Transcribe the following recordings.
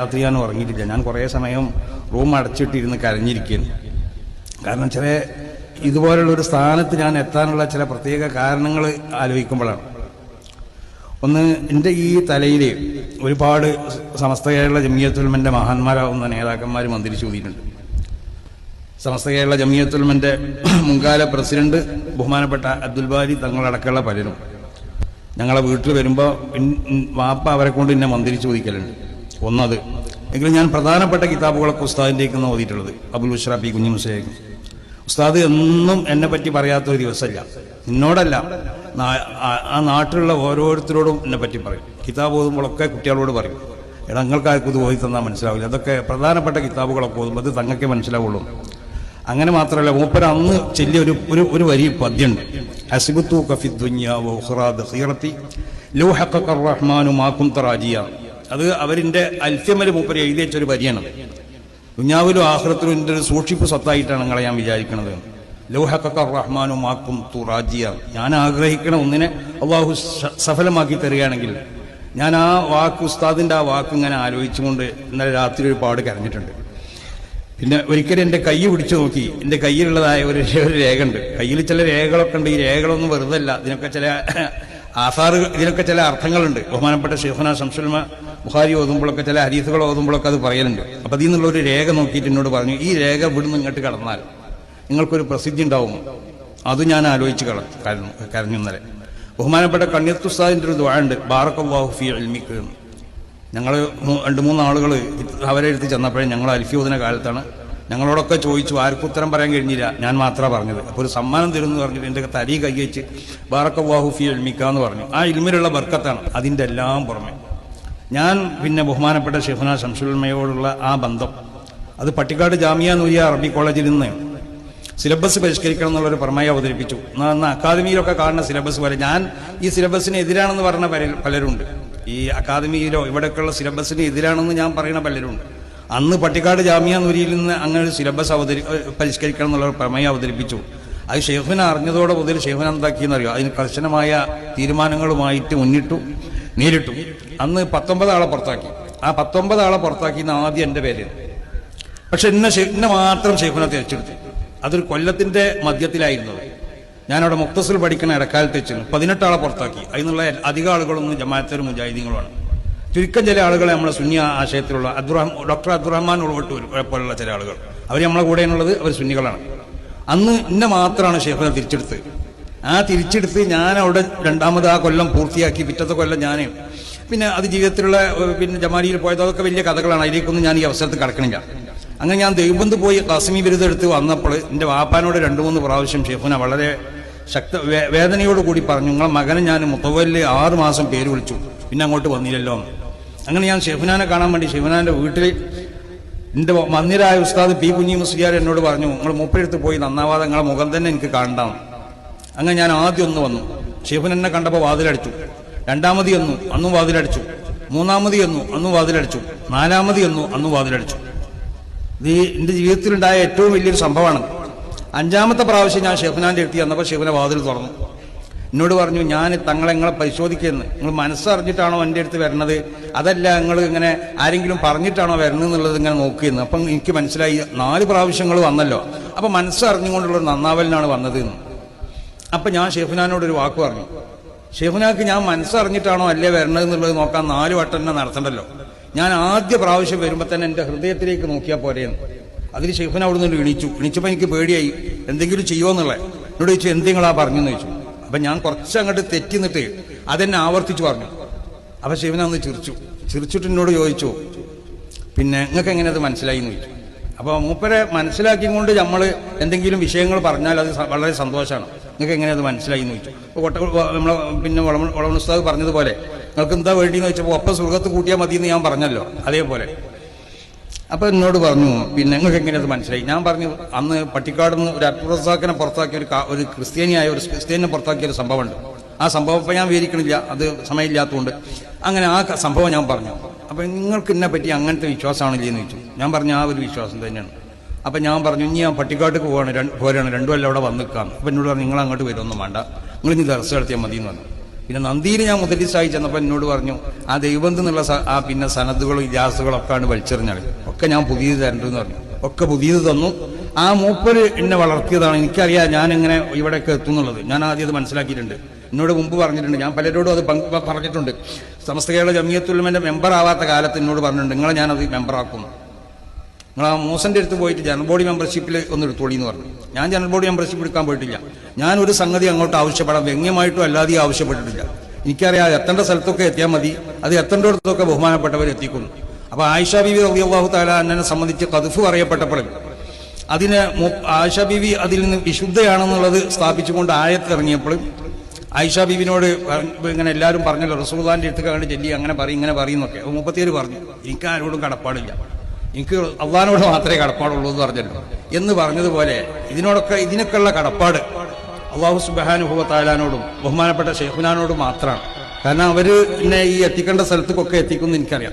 രാത്രി ഞാൻ ഉറങ്ങിയിട്ടില്ല ഞാൻ കുറേ സമയം റൂം അടച്ചിട്ടിരുന്ന് കരഞ്ഞിരിക്കുന്നു. കാരണം ചില ഇതുപോലുള്ള ഒരു സ്ഥാനത്ത് ഞാൻ എത്താനുള്ള ചില പ്രത്യേക കാരണങ്ങൾ ആലോചിക്കുമ്പോഴാണ്. ഒന്ന് എന്റെ ഈ തലയിൽ ഒരുപാട് സമസ്ത കേരള ജമിയത്തുൽമന്റെ മഹാന്മാരാവുന്ന നേതാക്കന്മാർ മന്ത്രിച്ചു കൂടിയിട്ടുണ്ട്. സമസ്ത കേരള ജമിയത്തുൽമന്റെ മുൻകാല പ്രസിഡന്റ് ബഹുമാനപ്പെട്ട അബ്ദുൽ ബാരി തങ്ങളടക്കമുള്ള പലരും. ഞങ്ങളെ വീട്ടിൽ വരുമ്പോൾ വാപ്പ അവരെ കൊണ്ട് എന്നെ മന്ത്രിച്ചു ചോദിക്കലുണ്ട്. ഒന്നത്. എങ്കിലും ഞാൻ പ്രധാനപ്പെട്ട കിതാബുകളൊക്കെ ഉസ്താദിന്റെ ഒക്കെ ഓതിയിട്ടുള്ളത്. അബുൽ ഉഷ്റാഫി കുഞ്ഞു മുസേക്കും ഉസ്താദ് എന്നും എന്നെ പറ്റി പറയാത്ത ഒരു ദിവസമല്ല എന്നോടല്ല ആ- നാട്ടിലുള്ള ഓരോരുത്തരോടും എന്നെ പറ്റി പറയും. കിതാബ് ഓതുമ്പോഴൊക്കെ കുട്ടികളോട് പറയും. എടാ നിങ്ങൾക്കാർക്കും ഇത് ഓതി തന്നാൽ മനസ്സിലാവില്ല. അതൊക്കെ പ്രധാനപ്പെട്ട കിതാബുകളൊക്കെ ഓതുമ്പോൾ അത് തങ്ങൾക്കേ മനസ്സിലാവുള്ളൂ. അങ്ങനെ മാത്രമല്ല മൂപ്പര അന്ന് ചെല്ലിയ ഒരു ഒരു ഒരു വരി പദ്യമുണ്ട് അസിബുത്തു കഫി ദുന്യാവോ ഹുറാദ് ഹീറത്തി റഹ്മാനു മാക്കും തറാജിയ അത് അവരിന്റെ അൽഫ്യമൽ മൂപ്പര് എഴുതി വെച്ചൊരു ഒരു വരിയാണ് ദുന്യാവിലും ആഹ്റത്തിലും എന്റെ ഒരു സൂക്ഷിപ്പ് സ്വത്തായിട്ടാണ് നിങ്ങളെ ഞാൻ വിചാരിക്കുന്നത് ലോ റഹ്മാനും ആക്കും തുറാജിയ ഞാൻ ആഗ്രഹിക്കണ ഒന്നിനെ അള്ളാഹു സഫലമാക്കി തരികയാണെങ്കിൽ ഞാൻ ആ വാക്ക് ഉസ്താദിന്റെ ആ വാക്ക് ഇങ്ങനെ ആലോചിച്ചുകൊണ്ട് ഇന്നലെ രാത്രി ഒരു പാട് കരഞ്ഞിട്ടുണ്ട്. പിന്നെ ഒരിക്കലും എന്റെ കൈ പിടിച്ചു നോക്കി. എന്റെ കയ്യിലുള്ളതായ ഒരു ഒരു രേഖ ഉണ്ട് കയ്യിൽ ചില രേഖകളൊക്കെ ഉണ്ട്. ഈ രേഖകളൊന്നും വെറുതല്ല. ഇതിനൊക്കെ ചില ആസാറ് ഇതിനൊക്കെ ചില അർത്ഥങ്ങളുണ്ട്. ബഹുമാനപ്പെട്ട ഷെയ്ഖുന ശംസുൽമ ബുഹാരി ഓതുമ്പോഴൊക്കെ ചില ഹരീസുകൾ ഓതുമ്പോഴൊക്കെ അത് പറയലുണ്ട്. അപ്പൊ അതിൽ നിന്നുള്ള ഒരു രേഖ നോക്കിയിട്ട് എന്നോട് പറഞ്ഞു ഈ രേഖ ഇവിടുന്ന് ഇങ്ങോട്ട് കടന്നാൽ നിങ്ങൾക്കൊരു പ്രസിദ്ധി ഉണ്ടാവും. അത് ഞാൻ ആലോചിച്ച് കള കരഞ്ഞു ഇന്നലെ. ബഹുമാനപ്പെട്ട കണ്യത്തുസ്താദിന്റെ ഒരു ദ്വാണ്ട് ബാറക്കല്ലാഹു ഫി അൽമിക്ക്. ഞങ്ങൾ രണ്ട് മൂന്ന് ആളുകൾ അവരെ എടുത്ത് ചെന്നപ്പോഴേ ഞങ്ങൾ അൽഫിയോദിന കാലത്താണ്. ഞങ്ങളോടൊക്കെ ചോദിച്ചു ആർക്കും ഉത്തരം പറയാൻ കഴിഞ്ഞില്ല? ഞാൻ മാത്രമാണ് പറഞ്ഞത്. അപ്പോൾ ഒരു സമ്മാനം തരുമെന്ന് പറഞ്ഞിട്ട് എന്റെ തരി കൈ വെച്ച് ബാറക്കവാഹു അൽമിക്ക എന്ന് പറഞ്ഞു. ആ ഇൽമിലുള്ള ബർക്കത്താണ് അതിന്റെ എല്ലാം പുറമെ. ഞാൻ പിന്നെ ബഹുമാനപ്പെട്ട ഷെഫുന ശംസുൽമയോടുള്ള ആ ബന്ധം. അത് പട്ടിക്കാട് ജാമിയ നൂരിയ അറബി കോളേജിൽ നിന്ന് സിലബസ് പരിഷ്കരിക്കണം എന്നുള്ളൊരു പ്രമേയ അവതരിപ്പിച്ചു. എന്നാൽ അക്കാദമിയിലൊക്കെ കാണുന്ന സിലബസ് പോലെ ഞാൻ ഈ സിലബസിന് എതിരാണെന്ന് പറഞ്ഞ പല- പലരുണ്ട്. ഈ അക്കാദമിയിലോ ഇവിടെയൊക്കെയുള്ള സിലബസിന് എതിരാണെന്ന് ഞാൻ പറയുന്ന പലരുണ്ട്. അന്ന് പട്ടിക്കാട് ജാമിയ നൂരിയിൽ നിന്ന് അങ്ങനെ ഒരു സിലബസ് അവതരി പരിഷ്കരിക്കണം എന്നുള്ള ഒരു പ്രമേയം അവതരിപ്പിച്ചു. അത് ഷെയ്ഖിനെ അറിഞ്ഞതോടെ മുതൽ ഷെയ്ഖിൻ എന്താക്കിയെന്നറിയോ? അതിന് കർശനമായ തീരുമാനങ്ങളുമായിട്ട് മുന്നിട്ടു. നേരിട്ടു. അന്ന് പത്തൊമ്പത് ആളെ പുറത്താക്കി. ആ പത്തൊമ്പത് ആളെ പുറത്താക്കിയെന്ന് ആദ്യം എന്റെ പേര്. പക്ഷെ ഇന്ന എന്നെ മാത്രം ഷെയ്ഖുന തിരിച്ചെടുത്തു അതൊരു കൊല്ലത്തിന്റെ മധ്യത്തിലായിരുന്നത് ഞാനവിടെ മുക്തസിൽ പഠിക്കുന്ന ഇടക്കാലത്ത് വെച്ച് പതിനെട്ടാളെ പുറത്താക്കി. അതിനുള്ള അധിക ആളുകളൊന്നും ജമാഅത്തരും മുജാഹിദീങ്ങളുമാണ്. ചുരുക്കം ചില ആളുകളെ നമ്മളെ സുന്നി ആശയത്തിലുള്ള അബ്ദുറഹ്മാൻ ഡോക്ടർ അബ്ദുറഹ്മാൻ ഉൾപ്പെട്ട് പോലുള്ള ചില ആളുകൾ. അവർ നമ്മളെ കൂടെയുള്ളത് അവർ സുന്നികളാണ്. അന്ന് ഇന്ന മാത്രമാണ് ഷെയ്ഖുന തിരിച്ചെടുത്തത്. ആ തിരിച്ചെടുത്ത് ഞാൻ അവിടെ രണ്ടാമത് ആ കൊല്ലം പൂർത്തിയാക്കി പിറ്റത്തെ കൊല്ലം ഞാൻ പിന്നെ അത് ജീവിതത്തിലുള്ള പിന്നെ ജമാലിയിൽ പോയത് അതൊക്കെ വലിയ കഥകളാണ്. അതിലേക്കൊന്നും ഞാൻ ഈ അവസരത്തിൽ കടക്കണില്ല. അങ്ങനെ ഞാൻ ദൈവബന്ധ് പോയി കാസമി ബിരുദം എടുത്ത് വന്നപ്പോൾ എന്റെ വാപ്പാനോട് രണ്ടു മൂന്ന് പ്രാവശ്യം ഷെഫുന വളരെ ശക്ത വേദനയോട് കൂടി പറഞ്ഞു നിങ്ങളെ മകനെ ഞാൻ മുത്തവല്ല് ആറ് മാസം പേര് വിളിച്ചു. പിന്നെ അങ്ങോട്ട് വന്നില്ലല്ലോ. അങ്ങനെ ഞാൻ ഷെഫുനാനെ കാണാൻ വേണ്ടി ഷെഫുനാന്റെ വീട്ടിൽ എന്റെ മന്ദിരായ ഉസ്താദ് പി കുഞ്ഞി മുസ്ലിയാർ എന്നോട് പറഞ്ഞു നിങ്ങൾ മൂപ്പരെടുത്ത് പോയി നന്നാവാതെ നിങ്ങളെ മുഖം തന്നെ എനിക്ക് കാണണ്ടാം അങ്ങനെ ഞാൻ ആദ്യം ഒന്ന് വന്നു. ഷെഫുൻ എന്നെ കണ്ടപ്പോൾ വാതിലടിച്ചു. രണ്ടാമതി എന്നു അന്നും വാതിലടിച്ചു. മൂന്നാമതി എന്നു അന്നും വാതിലടിച്ചു. നാലാമതി എന്നു അന്നും വാതിലടിച്ചു. ഇത് എന്റെ ജീവിതത്തിലുണ്ടായ ഏറ്റവും വലിയൊരു സംഭവമാണ്. അഞ്ചാമത്തെ പ്രാവശ്യം ഞാൻ ഷെഫിനാന്റെ എത്തി വന്നപ്പോൾ ഷെഫിനെ വാതിൽ തുറന്നു. എന്നോട് പറഞ്ഞു ഞാൻ തങ്ങളെ നിങ്ങളെ പരിശോധിക്കുന്നു നിങ്ങൾ മനസ്സറിഞ്ഞിട്ടാണോ എന്റെ അടുത്ത് വരണത്? അതല്ല നിങ്ങൾ ഇങ്ങനെ ആരെങ്കിലും പറഞ്ഞിട്ടാണോ വരുന്നത് എന്നുള്ളത് ഇങ്ങനെ നോക്കിയെന്ന്. അപ്പം എനിക്ക് മനസ്സിലായി നാല് പ്രാവശ്യങ്ങൾ വന്നല്ലോ. അപ്പം മനസ്സറിഞ്ഞുകൊണ്ടുള്ള നന്നാവലിനാണ് വന്നത് എന്ന്. അപ്പം ഞാൻ ഷെഫിനാനോട് ഒരു വാക്ക് പറഞ്ഞു. ഷെയ്ഖുനാക്ക് ഞാൻ മനസ്സറിഞ്ഞിട്ടാണോ അല്ലേ വരണത് എന്നുള്ളത് നോക്കാൻ നാല് വട്ടം തന്നെ നടത്തണ്ടല്ലോ. ഞാൻ ആദ്യ പ്രാവശ്യം വരുമ്പോൾ തന്നെ എന്റെ ഹൃദയത്തിലേക്ക് നോക്കിയാൽ പോരെയെന്ന് അതിൽ ഷെഫിന അവിടെ നിന്ന് എണീച്ചു. എണീച്ചപ്പോൾ എനിക്ക് പേടിയായി. എന്തെങ്കിലും ചെയ്യുമെന്നുള്ളത് എന്നോട് ചോദിച്ചു എന്തെങ്കിലാ പറഞ്ഞെന്ന്? ചോദിച്ചു. അപ്പം ഞാൻ കുറച്ച് അങ്ങോട്ട് തെറ്റി നിന്നിട്ട് അതെന്നെ ആവർത്തിച്ചു പറഞ്ഞു. അപ്പം ഷെഫിന ഒന്ന് ചിരിച്ചു. ചിരിച്ചിട്ട് എന്നോട് ചോദിച്ചു പിന്നെ നിങ്ങൾക്ക് എങ്ങനെ അത് മനസ്സിലായി? എന്ന് ചോദിച്ചു. അപ്പോൾ മൂപ്പരെ മനസ്സിലാക്കിക്കൊണ്ട് നമ്മൾ എന്തെങ്കിലും വിഷയങ്ങൾ പറഞ്ഞാൽ അത് വളരെ സന്തോഷമാണ് നിങ്ങൾക്ക് എങ്ങനെ അത് മനസ്സിലായി എന്ന് ചോദിച്ചു. അപ്പോൾ കൊട്ട നമ്മളെ പിന്നെ വളമനുസ്താദ് പറഞ്ഞതുപോലെ നിങ്ങൾക്ക് എന്താ വേണ്ടിയെന്ന് ചോദിച്ചപ്പോൾ ഒപ്പം സുഖത്ത് കൂട്ടിയാൽ മതി എന്ന് ഞാൻ പറഞ്ഞല്ലോ അതേപോലെ. അപ്പോൾ എന്നോട് പറഞ്ഞു പിന്നെ നിങ്ങൾക്ക് എങ്ങനെയത് മനസ്സിലായി? ഞാൻ പറഞ്ഞു അന്ന് പട്ടിക്കാട് നിന്ന് ഒരു അബ്ദുറസാക്കിനെ പുറത്താക്കിയ ഒരു ഒരു ക്രിസ്ത്യാനിയായ ഒരു ക്രിസ്ത്യാനിനെ പുറത്താക്കിയ ഒരു സംഭവമുണ്ട്. ആ സംഭവം ഇപ്പം ഞാൻ വിവരിക്കണില്ല അത് സമയമില്ലാത്തതുകൊണ്ട്. അങ്ങനെ ആ സംഭവം ഞാൻ പറഞ്ഞു. അപ്പോൾ നിങ്ങൾക്ക് എന്നെ പറ്റി അങ്ങനത്തെ വിശ്വാസമാണില്ലേ എന്ന് ചോദിച്ചു. ഞാൻ പറഞ്ഞു ആ ഒരു വിശ്വാസം തന്നെയാണ്. അപ്പൊ ഞാൻ പറഞ്ഞു ഇനി ഞാൻ പട്ടിക്കാട്ടിക്ക് പോവാണ് രണ്ട് പോരാണ്. രണ്ടു കൊല്ലം അവിടെ വന്നിക്കാം. അപ്പൊ എന്നോട് പറഞ്ഞു നിങ്ങൾ അങ്ങോട്ട് വരുമൊന്നും വേണ്ട. നിങ്ങൾ ഇനി ദർശനം നടത്തിയാൽ മതി എന്ന് പറഞ്ഞു. പിന്നെ നന്ദിയിൽ ഞാൻ മുതലിസായി ചെന്നപ്പോൾ എന്നോട് പറഞ്ഞു ആ ദൈവം എന്നുള്ള ആ പിന്നെ സനദുകളും ഇജാസുകളും ഒക്കെ ആണ് വലിച്ചെറിഞ്ഞത് ഒക്കെ ഞാൻ പുതിയത് തരണ്ടെന്ന് പറഞ്ഞു. ഒക്കെ പുതിയത് തന്നു. ആ മൂപ്പര് എന്നെ വളർത്തിയതാണ്. എനിക്കറിയാം ഞാൻ എങ്ങനെ ഇവിടേക്ക് എത്തുന്നുള്ളത് ഞാൻ ആദ്യം അത് മനസ്സിലാക്കിയിട്ടുണ്ട്. എന്നോട് മുമ്പ് പറഞ്ഞിട്ടുണ്ട്. ഞാൻ പലരോടും അത് പറഞ്ഞിട്ടുണ്ട്. സമസ്ത കേരള ജമിയത്തുലമന്റെ മെമ്പർ ആവാത്ത കാലത്ത് എന്നോട് പറഞ്ഞിട്ടുണ്ട്. നിങ്ങളെ ഞാനത് മെമ്പറാക്കും നിങ്ങൾ ആ മൂസന്റെ അടുത്ത് പോയിട്ട് ജനറൽ ബോഡി മെമ്പർഷിപ്പിൽ ഒന്ന് എടുത്തോളി എന്ന് പറഞ്ഞു. ഞാൻ ജനറൽ ബോഡി മെമ്പർഷിപ്പ് എടുക്കാൻ പോയിട്ടില്ല. ഞാൻ ഒരു സംഗതി അങ്ങോട്ട് ആവശ്യപ്പെടാം. വ്യംഗ്യമായിട്ടും അല്ലാതെയും ആവശ്യപ്പെട്ടിട്ടില്ല. എനിക്കറിയാം എത്തേണ്ട സ്ഥലത്തൊക്കെ എത്തിയാൽ മതി. അത് എത്തേണ്ടിടത്തൊക്കെ ബഹുമാനപ്പെട്ടവർ എത്തിക്കുന്നു. അപ്പോൾ ആയിഷ ബിവി റബിയാഹു താല എന്നെ സംബന്ധിച്ച് കതുഫ് പറയപ്പെട്ടപ്പോൾ അതിന് ആയിഷ ബീവി അതിൽ നിന്ന് വിശുദ്ധയാണെന്നുള്ളത് സ്ഥാപിച്ചുകൊണ്ട് ആയത്തിറങ്ങിയപ്പോൾ ആയിഷ ബീവിനോട് ഇങ്ങനെ എല്ലാവരും പറഞ്ഞല്ലോ റസൂദാന്റെ അടുത്ത് കണ്ട് ചെല്ലി അങ്ങനെ പറയും ഇങ്ങനെ പറയുന്നൊക്കെ അപ്പൊ മുപ്പത്തിയേര് പറഞ്ഞു. എനിക്ക് ആരോടും കടപ്പാടില്ല. എനിക്ക് അള്ളഹാനോട് മാത്രമേ കടപ്പാടുള്ളൂ എന്ന് പറഞ്ഞല്ലോ. എന്ന് പറഞ്ഞതുപോലെ ഇതിനോടൊക്കെ ഇതിനൊക്കെയുള്ള കടപ്പാട് അള്ളാഹു സുബഹാനുഭവത്താലാനോടും ബഹുമാനപ്പെട്ട ഷെയ്ഖുനാനോടും മാത്രമാണ്. കാരണം അവർ എന്നെ ഈ എത്തിക്കേണ്ട സ്ഥലത്തേക്കൊക്കെ എത്തിക്കുമെന്ന് എനിക്കറിയാം.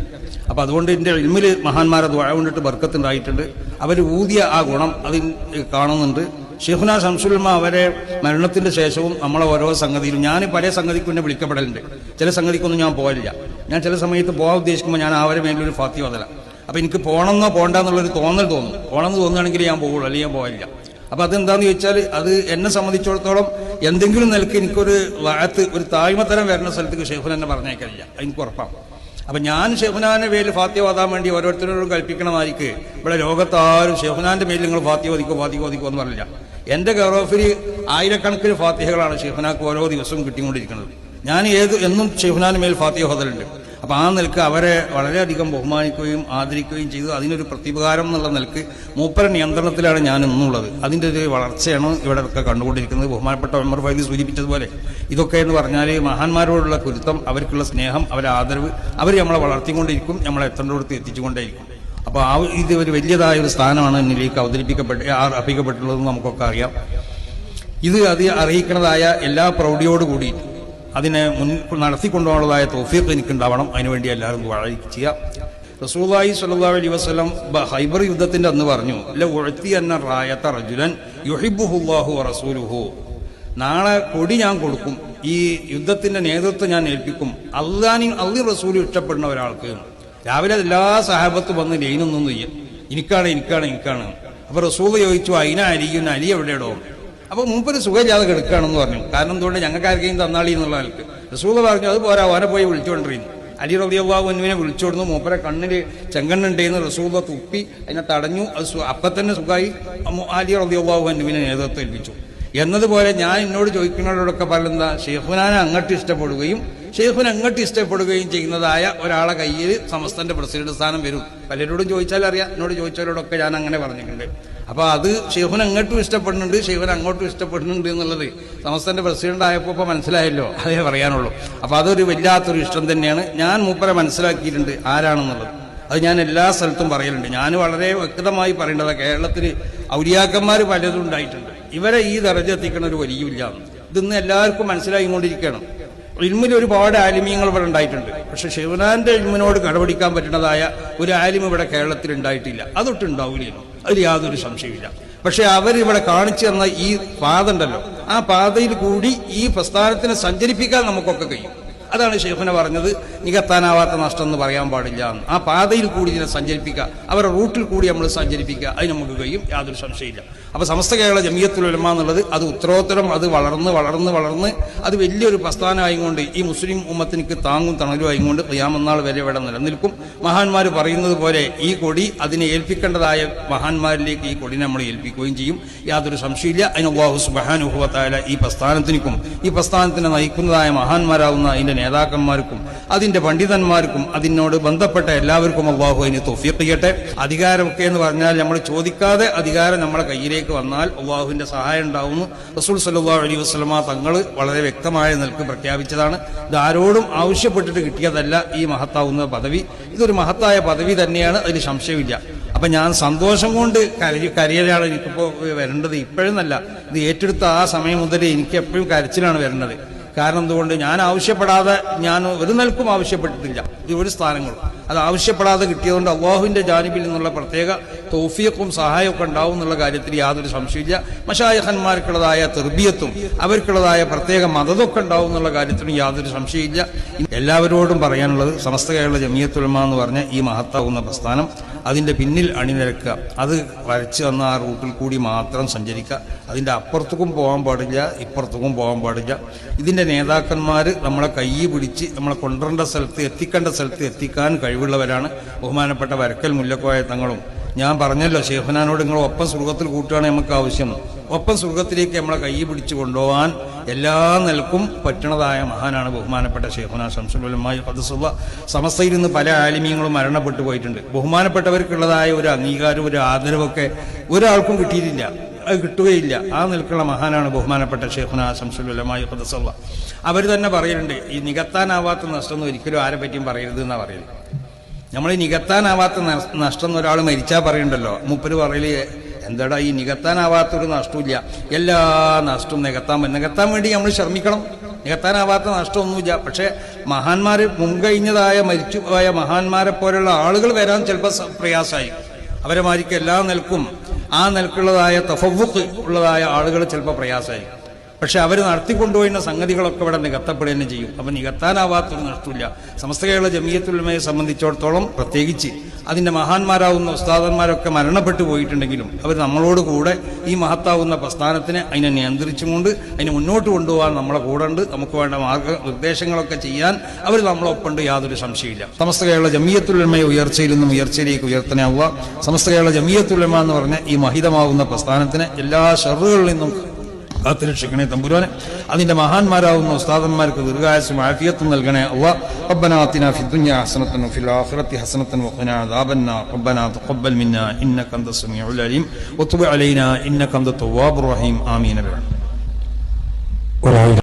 അപ്പം അതുകൊണ്ട് എന്റെ ഇൽമിൽ മഹാന്മാരെ ദ്വാഴ കൊണ്ടിട്ട് ബർക്കത്തുണ്ടായിട്ടുണ്ട്. അവർ ഊതിയ ആ ഗുണം അതിൽ കാണുന്നുണ്ട്. ഷെയ്ഖുന ശംസുൽമ അവരെ മരണത്തിന്റെ ശേഷവും നമ്മളെ ഓരോ സംഗതിയിലും ഞാൻ പല സംഗതിക്കും എന്നെ വിളിക്കപ്പെടലുണ്ട്. ചില സംഗതിക്കൊന്നും ഞാൻ പോകലില്ല ഞാൻ ചില സമയത്ത് പോകാൻ ഉദ്ദേശിക്കുമ്പോൾ ഞാൻ അവരെ മേലൊരു ഫാത്തി വതല അപ്പൊ എനിക്ക് പോകണമെന്നോ പോകണ്ടെന്നുള്ളൊരു തോന്നൽ തോന്നും. പോകണമെന്ന് തോന്നുകയാണെങ്കിൽ ഞാൻ പോകുള്ളൂ അല്ലെങ്കിൽ ഞാൻ പോകില്ല അപ്പൊ അതെന്താന്ന് ചോദിച്ചാൽ അത് എന്നെ സംബന്ധിച്ചിടത്തോളം എന്തെങ്കിലും നിലയ്ക്ക് എനിക്കൊരു വാഴത്ത് ഒരു താഴ്മത്തരം വരുന്ന സ്ഥലത്തേക്ക് ഷെയ്ഖുൻ എന്നെ പറഞ്ഞേക്കില്ല എനിക്ക് ഉറപ്പാണ്. അപ്പൊ ഞാൻ ഷെഹുനാന്റെ പേരിൽ ഫാത്തി വാദാൻ വേണ്ടി ഓരോരുത്തരോടും കൽപ്പിക്കണമായിരിക്ക് ഇവിടെ ലോകത്താരും ഷെഹുനാന്റെ പേരിൽ നിങ്ങൾ ഫാത്തി ഓദിക്കോ ഫാത്തി ഓദിക്കോ എന്ന് പറഞ്ഞില്ല. എന്റെ ഗറോഫിൽ ആയിരക്കണക്കിന് ഫാത്തിഹകളാണ് ഷെഹുനാക്ക് ഓരോ ദിവസവും കിട്ടിക്കൊണ്ടിരിക്കുന്നത്. ഞാൻ ഏത് എന്നും ഷെഹുനാന്റെ മേൽ ഫാത്തിഹ ഓതലുണ്ട് അപ്പൊ ആ നിലയ്ക്ക് അവരെ വളരെയധികം ബഹുമാനിക്കുകയും ആദരിക്കുകയും ചെയ്തു. അതിനൊരു പ്രതിപകാരം എന്നുള്ള നിലയ്ക്ക് മൂപ്പര നിയന്ത്രണത്തിലാണ് ഞാൻ ഇന്നുള്ളത്. അതിന്റെ ഒരു വളർച്ചയാണ് ഇവിടെ ഒക്കെ കണ്ടുകൊണ്ടിരിക്കുന്നത്. ബഹുമാനപ്പെട്ട ഉമർ ഫൈലി സൂചിപ്പിച്ചതുപോലെ ഇതൊക്കെ എന്ന് പറഞ്ഞാൽ മഹാന്മാരോടുള്ള കുരുത്തം അവർക്കുള്ള സ്നേഹം അവരെ ആദരവ് അവർ നമ്മളെ വളർത്തിക്കൊണ്ടിരിക്കും നമ്മളെ എത്തേണ്ടടുത്ത് എത്തിച്ചുകൊണ്ടേയിരിക്കും. അപ്പോൾ ആ ഇത് ഒരു വലിയതായ ഒരു സ്ഥാനമാണ് എന്നിലേക്ക് അവതരിപ്പിക്കപ്പെട്ട് അർപ്പിക്കപ്പെട്ടുള്ളതെന്ന് നമുക്കൊക്കെ അറിയാം. ഇത് അത് അറിയിക്കുന്നതായ എല്ലാ പ്രൗഢിയോടുകൂടി അതിനെ മുൻ നടത്തിക്കൊണ്ടുപോകാനുള്ളതായ തോഫീഖ് എനിക്കുണ്ടാവണം. അതിനുവേണ്ടി എല്ലാവരും വളരെ ചെയ്യാം റസൂലായി സല്ലാ അലൈഹി വസ്ലം ഹൈബർ യുദ്ധത്തിന്റെ അന്ന് പറഞ്ഞു ഉഴത്തി എന്ന റായത്ത റജുലൻ യുഹിബുഹുല്ലാഹു റസൂലുഹു. നാളെ കൊടി ഞാൻ കൊടുക്കും ഈ യുദ്ധത്തിന്റെ നേതൃത്വം ഞാൻ ഏൽപ്പിക്കും. അള്ളാനി അള്ളി റസൂലും ഇഷ്ടപ്പെടുന്ന ഒരാൾക്ക്. രാവിലെ എല്ലാ സഹാബത്തും വന്ന് ലൈനൊന്നും ചെയ്യും. എനിക്കാണ് എനിക്കാണ് എനിക്കാണ്. അപ്പൊ റസൂൽ ചോദിച്ചു അതിനെ അലിയും അലി എവിടെയാടോ? അപ്പൊ മൂപ്പര് സുഖമില്ലാതെ കിടക്കുകയാണെന്ന് പറഞ്ഞു. കാരണം എന്തുകൊണ്ട്? ഞങ്ങൾക്ക് ആർക്കെയും തന്നാളി എന്നുള്ള ആൾക്ക് റസൂൽ പറഞ്ഞു അത് പോരാ അവനെ പോയി വിളിച്ചുകൊണ്ടിരുന്നു അലി റബിയാബുവിനെ വിളിച്ചോടുന്നു. മൂപ്പരെ കണ്ണിൽ ചെങ്കണ്ണുണ്ടെന്ന് റസൂല തുപ്പി അതിനെ തടഞ്ഞു. അത് അപ്പം തന്നെ സുഖമായി അലി റബിയാബുവിനെ നേതൃത്വം ഏൽപ്പിച്ചു. എന്നതുപോലെ ഞാൻ എന്നോട് ചോദിക്കുന്നവരോടൊക്കെ പറയുന്നതാ ഷെയ്ഖുനാനെ അങ്ങോട്ട് ഇഷ്ടപ്പെടുകയും ഷെയ്ഖുൻ അങ്ങോട്ട് ഇഷ്ടപ്പെടുകയും ചെയ്യുന്നതായ ഒരാളെ കയ്യിൽ സമസ്തന്റെ പ്രസിഡന്റ് സ്ഥാനം വരും. പലരോടും ചോദിച്ചാൽ അറിയാം എന്നോട് ചോദിച്ചവരോടൊക്കെ ഞാൻ അങ്ങനെ പറഞ്ഞിട്ടുണ്ട്. അപ്പൊ അത് ഷെയ്ഖുൻ അങ്ങോട്ടും ഇഷ്ടപ്പെടുന്നുണ്ട് ഷെയ്ഖുൻ അങ്ങോട്ടും ഇഷ്ടപ്പെടുന്നുണ്ട് എന്നുള്ളത് സമസ്തന്റെ പ്രസിഡന്റ് ആയപ്പോൾ മനസ്സിലായല്ലോ. അതേ പറയാനുള്ളൂ. അപ്പൊ അതൊരു വല്ലാത്തൊരു ഇഷ്ടം തന്നെയാണ്. ഞാൻ മൂപ്പരെ മനസ്സിലാക്കിയിട്ടുണ്ട് ആരാണെന്നുള്ളത്. അത് ഞാൻ എല്ലാ സ്ഥലത്തും പറയലുണ്ട്. ഞാൻ വളരെ വ്യക്തമായി പറയേണ്ടത് കേരളത്തിൽ ഔലിയാക്കന്മാർ പലതും ഉണ്ടായിട്ടുണ്ട്. ഇവരെ ഈ ദർജ എത്തിക്കണ ഒരു വലിയ ഇതിന്ന് എല്ലാവർക്കും മനസ്സിലായിക്കൊണ്ടിരിക്കണം. ഇൽമിൽ ഒരുപാട് ആലിമീങ്ങൾ ഇവിടെ ഉണ്ടായിട്ടുണ്ട്. പക്ഷെ ശിവനാന്റെ ഇൽമിനോട് കടപിടിക്കാൻ പറ്റുന്നതായ ഒരു ആലിം ഇവിടെ കേരളത്തിൽ ഉണ്ടായിട്ടില്ല. അതൊട്ട് ഉണ്ടാവില്ല അതിൽ യാതൊരു സംശയമില്ല പക്ഷെ അവരിവിടെ കാണിച്ചു തന്ന ഈ പാത ഉണ്ടല്ലോ. ആ പാതയിൽ കൂടി ഈ പ്രസ്ഥാനത്തിനെ സഞ്ചരിപ്പിക്കാൻ നമുക്കൊക്കെ കഴിയും. അതാണ് ഷെയ്ഖുന പറഞ്ഞത്. നികത്താനാവാത്ത നഷ്ടം എന്ന് പറയാൻ പാടില്ല എന്ന്. ആ പാതയിൽ കൂടി ഇതിനെ സഞ്ചരിപ്പിക്കുക അവരുടെ റൂട്ടിൽ കൂടി നമ്മൾ സഞ്ചരിപ്പിക്കുക അത് നമുക്ക് കഴിയും യാതൊരു സംശയമില്ല. അപ്പോൾ സമസ്ത കേരള ജമീയത്തിൽ ഉലമ എന്നുള്ളത് അത് ഉത്തരോത്തരം അത് വളർന്ന് വളർന്ന് വളർന്ന് അത് വലിയൊരു പ്രസ്ഥാനമായിക്കൊണ്ട് ഈ മുസ്ലിം ഉമ്മത്തിനിക്ക് താങ്ങും തണലും ആയിക്കൊണ്ട് ഖിയാമന്നാൾ വരെ ഇവിടെ നിലനിൽക്കും. മഹാന്മാർ പറയുന്നത് പോലെ ഈ കൊടി അതിനെ ഏൽപ്പിക്കേണ്ടതായ മഹാന്മാരിലേക്ക് ഈ കൊടി നമ്മൾ ഏൽപ്പിക്കുകയും ചെയ്യും. യാതൊരു സംശയമില്ല. അതിന് അള്ളാഹു സുബാനുഭവത്തായ ഈ പ്രസ്ഥാനത്തിനും ഈ പ്രസ്ഥാനത്തിനെ നയിക്കുന്നതായ മഹാന്മാരാവുന്ന അതിന്റെ നേതാക്കന്മാർക്കും അതിന്റെ പണ്ഡിതന്മാർക്കും അതിനോട് ബന്ധപ്പെട്ട എല്ലാവർക്കും അള്ളാഹു അതിന് ചെയ്യട്ടെ അധികാരമൊക്കെ എന്ന് പറഞ്ഞാൽ നമ്മൾ ചോദിക്കാതെ അധികാരം നമ്മളെ കയ്യിലേക്ക് വന്നാൽ അള്ളാഹുവിന്റെ സഹായം ഉണ്ടാവുന്നു. റസൂൽ സല്ലാ അലൈഹി വസ്ലമ തങ്ങൾ വളരെ വ്യക്തമായ നിലയ്ക്ക് പ്രഖ്യാപിച്ചതാണ്. ഇത് ആരോടും ആവശ്യപ്പെട്ടിട്ട് കിട്ടിയതല്ല ഈ മഹത്താവുന്ന പദവി. ഇതൊരു മഹത്തായ പദവി തന്നെയാണ് അതിന് സംശയമില്ല. അപ്പൊ ഞാൻ സന്തോഷം കൊണ്ട് കരയി കരയലാണ് എനിക്കിപ്പോ വരേണ്ടത്. ഇപ്പോഴെന്നല്ല ഇത് ഏറ്റെടുത്ത ആ സമയം മുതൽ എനിക്ക് എപ്പോഴും കരച്ചിലാണ് വരേണ്ടത്. കാരണം എന്തുകൊണ്ട് ഞാൻ ആവശ്യപ്പെടാതെ ഞാൻ ഒരു നിൽക്കും ആവശ്യപ്പെട്ടിട്ടില്ല. ഇത് ഒരു സ്ഥാനങ്ങളും. അത് ആവശ്യപ്പെടാതെ കിട്ടിയതുകൊണ്ട് അള്ളാഹുവിന്റെ ജാനിബിൽ നിന്നുള്ള പ്രത്യേക തോഫിയക്കും സഹായമൊക്കെ ഉണ്ടാവും എന്നുള്ള കാര്യത്തിൽ യാതൊരു സംശയമില്ല മഷായഹന്മാർക്കുള്ളതായ തെർബിയത്തും അവർക്കുള്ളതായ പ്രത്യേക മതതൊക്കെ ഉണ്ടാവും എന്നുള്ള കാര്യത്തിലും യാതൊരു സംശയമില്ല എല്ലാവരോടും പറയാനുള്ളത് സമസ്ത കേരള ജമിയത്തുലമ എന്ന് പറഞ്ഞ ഈ മഹത്താവുന്ന പ്രസ്ഥാനം അതിന്റെ പിന്നിൽ അണിനിരക്കുക. അത് വരച്ച് വന്ന ആ റൂട്ടിൽ കൂടി മാത്രം സഞ്ചരിക്കുക. അതിന്റെ അപ്പുറത്തേക്കും പോകാൻ പാടില്ല ഇപ്പുറത്തേക്കും പോകാൻ പാടില്ല. ഇതിന്റെ നേതാക്കന്മാർ നമ്മളെ കൈ പിടിച്ച് നമ്മളെ കൊണ്ടുവരേണ്ട സ്ഥലത്ത് എത്തിക്കേണ്ട സ്ഥലത്ത് എത്തിക്കാൻ കഴിവുള്ളവരാണ് ബഹുമാനപ്പെട്ട വരക്കൽ മുല്ലക്കോയ തങ്ങളും. ഞാൻ പറഞ്ഞല്ലോ ഷെയ്ഖുനാനോട് നിങ്ങൾ ഒപ്പം സുഖത്തിൽ കൂട്ടുകയാണ് നമുക്ക് ആവശ്യം. ഒപ്പം സ്വർഗത്തിലേക്ക് നമ്മളെ കൈ പിടിച്ചു കൊണ്ടുപോകാൻ എല്ലാ നിലക്കും പറ്റണതായ മഹാനാണ് ബഹുമാനപ്പെട്ട ഷെയ്ഖുന ശംസുലമായി ഹദസുള്ള സമസ്തയിൽ നിന്ന് പല ആലിമീങ്ങളും മരണപ്പെട്ടു പോയിട്ടുണ്ട്. ബഹുമാനപ്പെട്ടവർക്കുള്ളതായ ഒരു അംഗീകാരം ഒരു ആദരവൊക്കെ ഒരാൾക്കും കിട്ടിയിട്ടില്ല. അത് കിട്ടുകയില്ല. ആ നിൽക്കുന്ന മഹാനാണ് ബഹുമാനപ്പെട്ട ഷെയ്ഖുന ശംസുലമായി ഹദസുള്ള അവർ തന്നെ പറയുന്നുണ്ട് ഈ നികത്താനാവാത്ത നഷ്ടം ഒരിക്കലും ആരെ പറ്റിയും പറയരുത് എന്നാ പറയുന്നത്. നമ്മൾ നികത്താനാവാത്ത നഷ്- നഷ്ടം ഒരാൾ മരിച്ചാൽ പറയണ്ടല്ലോ മുപ്പര് പറയൽ എന്താടാ ഈ നികത്താനാവാത്തൊരു നഷ്ടമില്ല എല്ലാ നഷ്ടവും നികത്താൻ നികത്താൻ വേണ്ടി നമ്മൾ ശ്രമിക്കണം. നികത്താനാവാത്ത നഷ്ടമൊന്നുമില്ല. പക്ഷേ മഹാന്മാർ മുൻകഴിഞ്ഞതായ മരിച്ചു പോയ മഹാന്മാരെ പോലുള്ള ആളുകൾ വരാൻ ചിലപ്പോൾ പ്രയാസമായി. അവരെ മാതിരിക്ക് എല്ലാ നിലക്കും ആ നിലക്കുള്ളതായ തഫവുക്ക് ഉള്ളതായ ആളുകൾ ചിലപ്പോൾ പ്രയാസമായി. പക്ഷെ അവർ നടത്തിക്കൊണ്ടുപോയിരുന്ന സംഗതികളൊക്കെ ഇവിടെ നികത്തപ്പെടുക തന്നെ ചെയ്യും. അപ്പം നികത്താനാവാത്തൊരു നഷ്ടമില്ല സമസ്ത കേരള ജമീയത്തുലമയെ സംബന്ധിച്ചിടത്തോളം പ്രത്യേകിച്ച് അതിന്റെ മഹാന്മാരാവുന്ന ഉസ്താദന്മാരൊക്കെ മരണപ്പെട്ടു പോയിട്ടുണ്ടെങ്കിലും അവർ നമ്മളോട് കൂടെ ഈ മഹത്താവുന്ന പ്രസ്ഥാനത്തിനെ അതിനെ നിയന്ത്രിച്ചുകൊണ്ട് അതിനെ മുന്നോട്ട് കൊണ്ടുപോകാൻ നമ്മളെ കൂടെ ഉണ്ട്. നമുക്ക് വേണ്ട മാർഗ നിർദ്ദേശങ്ങളൊക്കെ ചെയ്യാൻ അവർ നമ്മളൊപ്പമുണ്ട്. യാതൊരു സംശയമില്ല സമസ്ത കേരള ജമീയത്തുലമയെ ഉയർച്ചയിൽ നിന്നും ഉയർച്ചയിലേക്ക് ഉയർത്തനാവുക. സമസ്ത കേരള ജമീയത്തുലമ എന്ന് പറഞ്ഞ ഈ മഹിതമാവുന്ന പ്രസ്ഥാനത്തിന് എല്ലാ ഷെറുകളിൽ നിന്നും കാത്തുരക്ഷിക്കണേ തമ്പുരാനെ അതിന്റെ മഹാന്മാരാവുന്ന ഉസ്താദന്മാർക്ക് ദീർഘായുസും ആഫിയത്തും നൽകണേ അള്ളാ ربنا آتنا في الدنيا حسنة وفي الآخرة حسنة وقنا عذاب النار ربنا تقبل منا إنك أنت السميع العليم وتب علينا إنك أنت التواب الرحيم آمين برحمتك ഒരായിരം